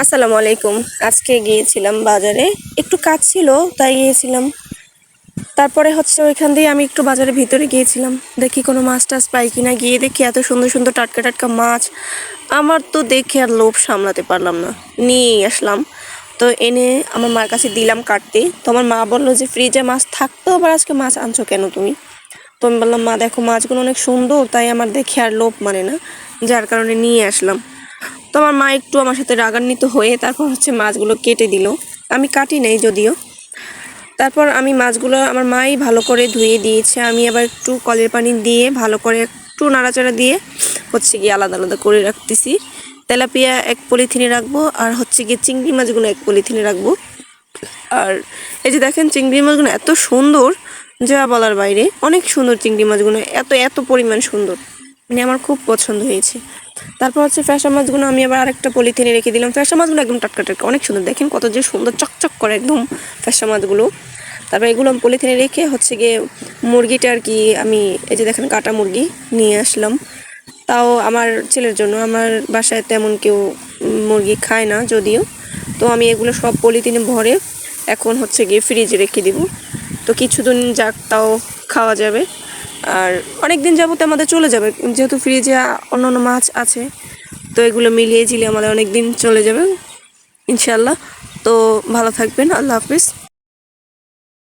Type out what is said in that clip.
আসসালামু আলাইকুম। আজকে গিয়েছিলাম বাজারে। একটু কাজ ছিল, তাই গিয়েছিলাম। তারপরে হচ্ছে ওইখান দিয়ে আমি একটু বাজারের ভিতরে গিয়েছিলাম। দেখি কোনো মাছ টাছ পাই কিনা। গিয়ে দেখি এত সুন্দর সুন্দর টাটকা টাটকা মাছ। আমার তো দেখে আর লোভ সামলাতে পারলাম না। নিয়ে আসলাম। তো এনে আমার মার কাছে দিলাম কাটতে। তো আমার মা বলল যে, ফ্রিজে মাছ থাকতো, আবার আজকে মাছ আনছো কেন তুমি? তো আমি বললাম, মা, দেখো, মাছগুলো অনেক সুন্দর, তাই আমার দেখে আর লোভ মানে না। যার কারণে নিয়ে আসলাম। তো আমার মা একটু আমার সাথে রাগান্বিত হয়ে তারপর হচ্ছে মাছগুলো কেটে দিল। আমি কাটি নাই যদিও। তারপর আমি মাছগুলো আমার মাই ভালো করে ধুয়ে দিয়েছে। আমি আবার একটু কলের পানি দিয়ে ভালো করে একটু নাড়াচাড়া দিয়ে হচ্ছে গিয়ে আলাদা আলাদা করে রাখতেছি। তেলাপিয়া এক পলিথিনে রাখব আর হচ্ছে গিয়ে চিংড়ি মাছগুলো এক পলিথিনে রাখব। আর এই যে দেখেন চিংড়ি মাছগুলো এত সুন্দর, যা বলার বাইরে। অনেক সুন্দর চিংড়ি মাছগুলো, এত এত পরিমাণ সুন্দর। মানে আমার খুব পছন্দ হয়েছে। তারপর হচ্ছে ফ্যাসা মাছগুলো আমি আবার আরেকটা পলিথিনে রেখে দিলাম। ফ্যাসা মাছগুলো একদম টাটকা টাটকা, অনেক সুন্দর। দেখেন কত যে সুন্দর চকচক করে একদম ফ্যাসা মাছগুলো। তারপর এগুলো আমি পলিথিনে রেখে হচ্ছে গিয়ে মুরগিটা আর কি আমি, এই যে দেখেন কাটা মুরগি নিয়ে আসলাম। তাও আমার ছেলের জন্য, আমার বাসায় তেমন কেউ মুরগি খায় না যদিও। তো আমি এগুলো সব পলিথিনে ভরে এখন হচ্ছে গিয়ে ফ্রিজে রেখে দিব। তো কিছুদিন যাক, তাও খাওয়া যাবে। আর অনেক দিন যাবতে আমাদের চলে যাবে। যেহেতু ফ্রিজে অন্য অন্য মাছ আছে, তো এগুলো মিলিয়ে ঝিলিয়ে আমাদের অনেক দিন চলে যাবে। ইনশাল্লাহ তো ভালো থাকবেন। আল্লাহ হাফিজ।